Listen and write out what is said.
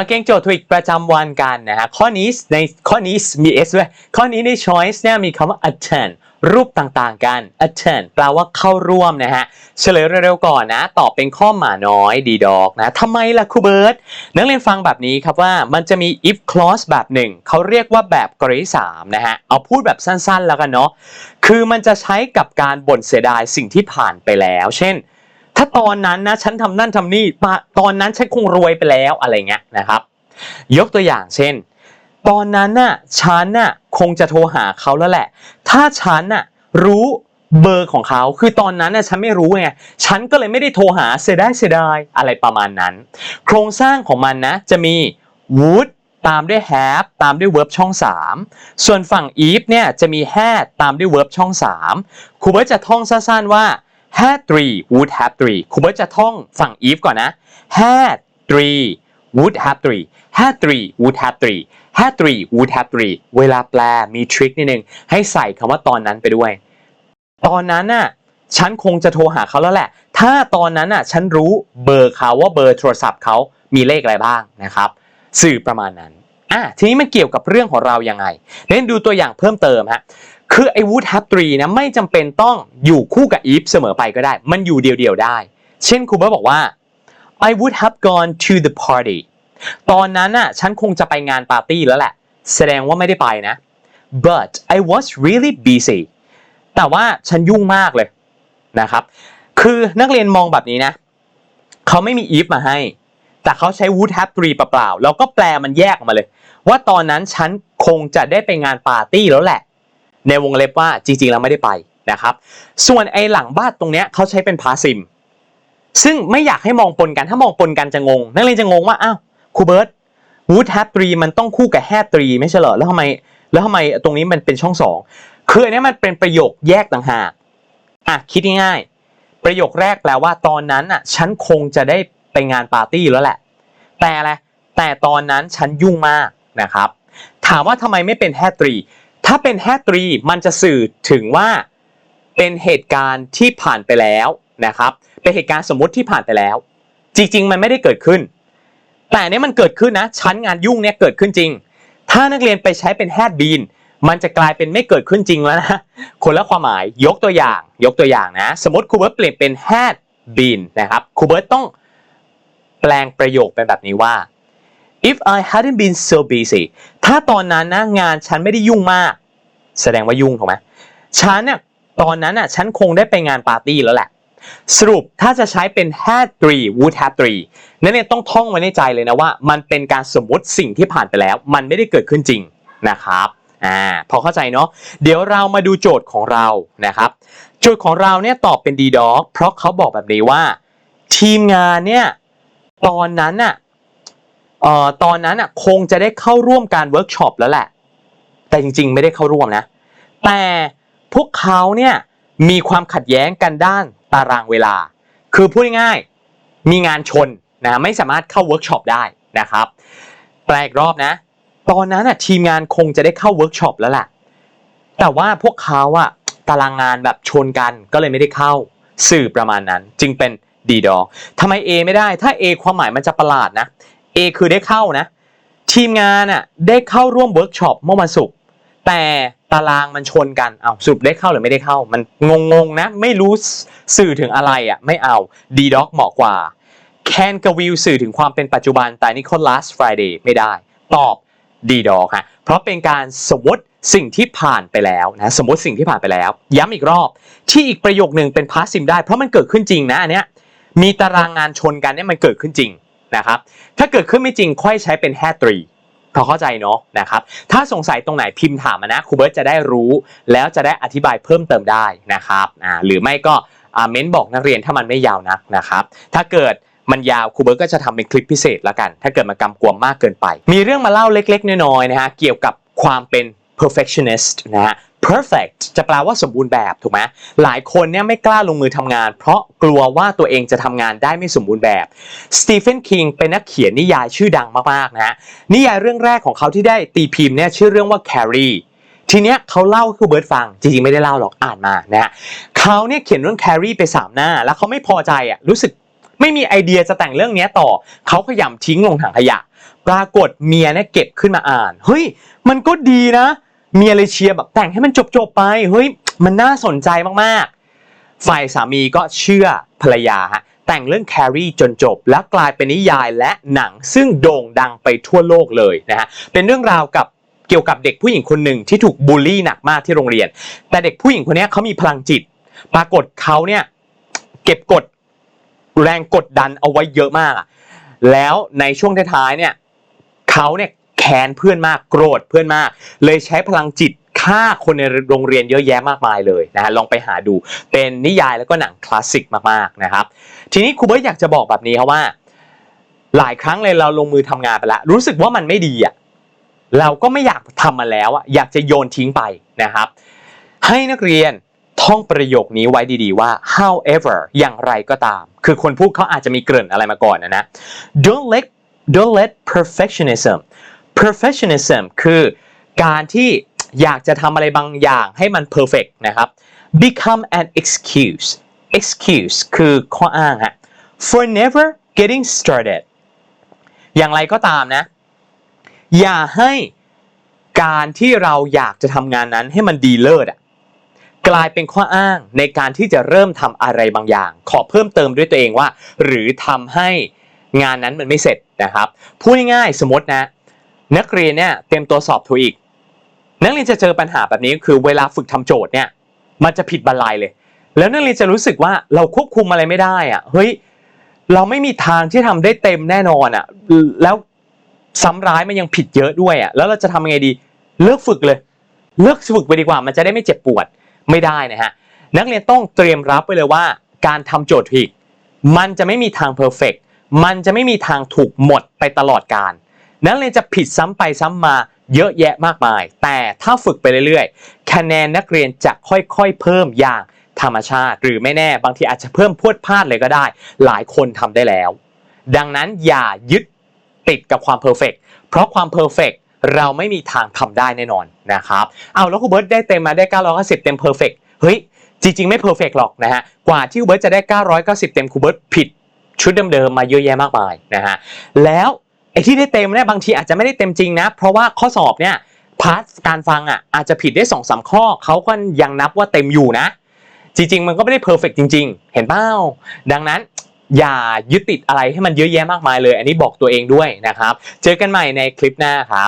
มาเก่งโจทย์ทวิกประจำวันกันนะฮะข้อนี้ในข้อนี้มี s ด้วยข้อนี้ใน choice เนี่ยมีคำว่า attend รูปต่างๆกัน attend แปลว่าเข้าร่วมนะฮะ เฉลยเร็วๆก่อนนะ ตอบเป็นข้อหมาน้อยดีดอกนะทำไมล่ะครูเบิร์ตนักเรียนฟังแบบนี้ครับว่ามันจะมี if clause แบบหนึ่ง เขาเรียกว่าแบบกรณีสามนะฮะ เอาพูดแบบสั้นๆแล้วกันเนาะ คือมันจะใช้กับการบ่นเสียดายสิ่งที่ผ่านไปแล้ว เช่น ถ้าตอนนั้นนะฉันทำนั่นทำนี่ปะตอนนั้นฉันคงรวยไปแล้วอะไรเงี้ยนะครับ ยกตัวอย่างเช่น ตอนนั้นน่ะฉันน่ะคงจะโทรหาเขาแล้วแหละ ถ้าฉันน่ะรู้เบอร์ของเขา คือตอนนั้นน่ะฉันไม่รู้ไง ฉันก็เลยไม่ได้โทรหาเสียดายเสียดายอะไรประมาณนั้น โครงสร้างของมันนะจะมี would ตามด้วย have ตามด้วย verb ช่อง 3 ส่วนฝั่ง if เนี่ยจะมี had ตามด้วย verb ช่อง 3ครูเบิร์ตจะท่องสั้นๆว่า had three would have three ครูเบิร์ตจะท่องฝั่ง if ก่อนนะ had three would have three had three would have three had three would have three เวลาแปลมีทริคนิดนึง ให้ใส่คำว่าตอนนั้นไปด้วย ตอนนั้นน่ะฉันคงจะโทรหาเขาแล้วแหละ ถ้าตอนนั้นน่ะฉันรู้เบอร์เขาว่าเบอร์โทรศัพท์เขามีเลขอะไรบ้างนะครับ สื่อประมาณนั้นอะทีนี้มันเกี่ยวกับเรื่องของเรายังไงเน้นดูตัวอย่างเพิ่มเติมฮะ คือไอ้ would have three นะไม่จำเป็นต้องอยู่คู่กับ if เสมอไปก็ได้ มันอยู่เดียวๆได้ เช่นครูเบิร์ตบอกว่า I would have gone to the party ตอนนั้นน่ะฉันคงจะไปงานปาร์ตี้แล้วแหละ แสดงว่าไม่ได้ไปนะ but I was really busy แต่ว่าฉันยุ่งมากเลยนะครับ คือนักเรียนมองแบบนี้นะ เขาไม่มี if มาให้ แต่เขาใช้ would have three เปล่าๆแล้วก็แปลมันแยกออกมาเลย ว่าตอนนั้นฉันคงจะได้ไปงานปาร์ตี้แล้วแหละ ในวงเล็บว่าจริง ๆ แล้วไม่ได้ไปนะครับ ส่วนไอ้หลังบ้านตรงเนี้ยเขาใช้เป็นพาซิม ซึ่งไม่อยากให้มองปนกันถ้ามองปนกันจะงง นักเรียนจะงงว่าอ้าวครูเบิร์ต would have three มันต้องคู่กับ had three ไม่ใช่เหรอแล้วทำไมแล้วทำไมตรงนี้มันเป็นช่องสองคืออันนี้มันเป็นประโยคแยกต่างหากอะคิดง่ายๆประโยคแรกแปลว่าตอนนั้นอะฉันคงจะได้ไปงานปาร์ตี้แล้วแหละ แต่อะไรแต่ตอนนั้นฉันยุ่งมากนะครับ ถามว่าทำไมไม่เป็น had three ถ้าเป็น had three มันจะสื่อถึงว่าเป็นเหตุการณ์ที่ผ่านไปแล้วนะครับ เป็นเหตุการณ์สมมุติที่ผ่านไปแล้ว จริง ๆ มันไม่ได้เกิดขึ้น แต่เนี้ยมันเกิดขึ้นนะ ชั้นงานยุ่งเนี่ยเกิดขึ้นจริง ถ้านักเรียนไปใช้เป็น had been มันจะกลายเป็นไม่เกิดขึ้นจริงแล้วนะคนละความหมายยกตัวอย่าง ยกตัวอย่างนะ สมมติครูเบิร์ตเปลี่ยนเป็น had been นะครับครูเบิร์ตต้องแปลงประโยคเป็นแบบนี้ว่า if I hadn't been so busy ถ้าตอนนั้นนะงานฉันไม่ได้ยุ่งมาก แสดงว่ายุ่งถูกไหมฉันเนี่ยตอนนั้นน่ะฉันคงได้ไปงานปาร์ตี้แล้วแหละ สรุปถ้าจะใช้เป็น had three would have three นั่นเนี่ยต้องท่องไว้ในใจเลยนะว่า มันเป็นการสมมติสิ่งที่ผ่านไปแล้ว มันไม่ได้เกิดขึ้นจริงนะครับอ่าพอเข้าใจเนาะเดี๋ยวเรามาดูโจทย์ของเรานะครับโจทย์ของเราเนี่ยตอบเป็น d dog เพราะเขาบอกแบบนี้ว่า ทีมงานเนี่ยตอนนั้นน่ะ ตอนนั้นน่ะคงจะได้เข้าร่วมการเวิร์กช็อปแล้วแหละ แต่จริงๆ ไม่ได้เข้าร่วมนะ แต่พวกเขาเนี่ยมีความขัดแย้งกันด้านตารางเวลา คือพูดง่ายๆมีงานชนนะไม่สามารถเข้าเวิร์กช็อปได้นะครับแปลอีกรอบนะ ตอนนั้นน่ะทีมงานคงจะได้เข้าเวิร์กช็อปแล้วแหละแต่ว่าพวกเขาอะตารางงานแบบชนกันก็เลยไม่ได้เข้าสื่อประมาณนั้น จึงเป็นดีดอทำไม A ไม่ได้ถ้า A ความหมายมันจะประหลาดนะ A คือได้เข้านะ ทีมงานอะได้เข้าร่วมเวิร์กช็อปเมื่อวันศุกร์แต่ตารางมันชนกันเอาสรุปได้เข้าหรือไม่ได้เข้า มันงงๆนะ ไม่รู้สื่อถึงอะไรอะ ไม่เอาดีด็อกเหมาะกว่า Can กับ Will สื่อถึงความเป็นปัจจุบันแต่นี่คน last Friday ไม่ได้ ตอบดีด็อกฮะเพราะเป็นการสมมติสิ่งที่ผ่านไปแล้วนะสมมติสิ่งที่ผ่านไปแล้ว ย้ำอีกรอบ ที่อีกประโยคหนึ่งเป็น past sim ได้ เพราะมันเกิดขึ้นจริงนะอันเนี้ยมีตารางงานชนกันเนี่ยมันเกิดขึ้นจริง นะครับถ้าเกิดขึ้นไม่จริงค่อยใช้เป็น had three พอเข้าใจเนาะนะครับถ้าสงสัยตรงไหนพิมพ์ถามมานะครูเบิร์ตจะได้รู้ แล้วจะได้อธิบายเพิ่มเติมได้นะครับอ่าหรือไม่ก็เม้นบอกนักเรียนถ้ามันไม่ยาวนักนะครับถ้าเกิดมันยาวครูเบิร์ตก็จะทำเป็นคลิปพิเศษละกัน ถ้าเกิดมันกำกวมมากเกินไป มีเรื่องมาเล่าเล็กๆ น้อยๆนะฮะเกี่ยวกับความเป็น perfectionist นะฮะ perfect จะแปลว่าสมบูรณ์แบบถูกไหมหลายคนเนี่ยไม่กล้าลงมือทำงาน เพราะกลัวว่าตัวเองจะทำงานได้ไม่สมบูรณ์แบบสตีเฟนคิงเป็นนักเขียนนิยายชื่อดังมากๆนะฮะนิยายเรื่องแรกของเขาที่ได้ตีพิมพ์เนี่ยชื่อเรื่องว่า Carrie ทีเนี้ยเขาเล่าให้ครูเบิร์ตฟัง จริงๆ ไม่ได้เล่าหรอกอ่านมานะฮะเขาเนี่ยเขียนเรื่อง Carrie ไป 3 หน้า แล้วเขาไม่พอใจอะรู้สึกไม่มีไอเดียจะแต่งเรื่องนี้ต่อ เขาพยายามทิ้งลงถังขยะ ปรากฏเมียเนี่ยเก็บขึ้นมาอ่าน เฮ้ย มันก็ดีนะ เมียเลยเชียร์แบบแต่งให้มันจบๆไปเฮ้ยมันน่าสนใจมากๆ ฝ่ายสามีก็เชื่อภรรยาฮะแต่งเรื่องแครีจนจบ แล้วกลายเป็นนิยายและหนังซึ่งโด่งดังไปทั่วโลกเลยนะฮะเป็นเรื่องราวกับเกี่ยวกับเด็กผู้หญิงคนหนึ่งที่ถูกบูลลี่หนักมากที่โรงเรียน แต่เด็กผู้หญิงคนนี้เขามีพลังจิต ปรากฏเขาเนี่ยเก็บกดแรงกดดันเอาไว้เยอะมากแล้วในช่วงท้ายๆเนี่ยเขาเนี่ย ค้นเพื่อนมากโกรธเพื่อนมาก เลยใช้พลังจิตฆ่าคนในโรงเรียนเยอะแยะมากมายเลยนะฮะลองไปหาดูเป็นนิยายแล้วก็หนังคลาสสิกมากๆนะครับ ทีนี้ครูเบิร์ตอยากจะบอกแบบนี้ครับว่า หลายครั้งเลยเราลงมือทำงานไปแล้ว รู้สึกว่ามันไม่ดีอะเราก็ไม่อยากทำมันแล้วอะอยากจะโยนทิ้งไปนะครับ ให้นักเรียนท่องประโยคนี้ไว้ดีๆว่า however อย่างไรก็ตาม คือคนพูดเขาอาจจะมีเกริ่นอะไรมาก่อนนะนะ don't let don't let perfectionism perfectionism คือการที่อยากจะทำอะไรบางอย่างให้มัน perfect นะครับ become an excuse excuse คือข้ออ้างฮะ for never getting started อย่างไรก็ตามนะ อย่าให้การที่เราอยากจะทำงานนั้นให้มันดีเลิศอะกลายเป็นข้ออ้างในการที่จะเริ่มทำอะไรบางอย่าง ขอเพิ่มเติมด้วยตัวเองว่า หรือทำให้งานนั้นมันไม่เสร็จนะครับ พูดง่ายๆสมมตินะ นักเรียนเนี่ยเตรียมตัวสอบโทอีก นักเรียนจะเจอปัญหาแบบนี้คือเวลาฝึกทำโจทย์เนี่ยมันจะผิดบรรลัยเลย แล้วนักเรียนจะรู้สึกว่าเราควบคุมอะไรไม่ได้อะเฮ้ยเราไม่มีทางที่ทำได้เต็มแน่นอนอะแล้วซ้ำร้ายมันยังผิดเยอะด้วยอะแล้วเราจะทำยังไงดีเลิกฝึกเลย เลิกฝึกไปดีกว่า มันจะได้ไม่เจ็บปวดไม่ได้นะฮะนักเรียนต้องเตรียมรับไปเลยว่า การทำโจทย์ผิดมันจะไม่มีทางเพอร์เฟกมันจะไม่มีทางถูกหมดไปตลอดการ นักเรียนจะผิดซ้ำไปซ้ำมาเยอะแยะมากมาย แต่ถ้าฝึกไปเรื่อยๆ คะแนนนักเรียนจะค่อยๆ เพิ่มอย่างธรรมชาติ หรือไม่แน่บางทีอาจจะเพิ่มพวดพลาดเลยก็ได้ หลายคนทำได้แล้ว ดังนั้นอย่ายึดติดกับความเพอร์เฟกเพราะความเพอร์เฟกเราไม่มีทางทำได้แน่นอนนะครับ เอาแล้วครูเบิร์ตได้เต็มมาได้ 990 เต็มเพอร์เฟกเฮ้ย จริง ๆ ไม่เพอร์เฟกหรอกนะฮะ กว่าที่ครูเบิร์ตจะได้ 990 เต็มครูเบิร์ตผิดชุดเดิมๆมาเยอะแยะมากมายนะฮะ แล้ว ไอ้ที่ได้เต็มเนี่ยบางทีอาจจะไม่ได้เต็มจริงนะ เพราะว่าข้อสอบเนี่ยพาร์ทการฟังอะอาจจะผิดได้สองสามข้อเขาก็ยังนับว่าเต็มอยู่นะ จริง ๆ มันก็ไม่ได้เพอร์เฟกจริง ๆ เห็นเปล่าดังนั้นอย่ายึดติดอะไรให้มันเยอะแยะมากมายเลย อันนี้บอกตัวเองด้วยนะครับ เจอกันใหม่ในคลิปหน้าครับ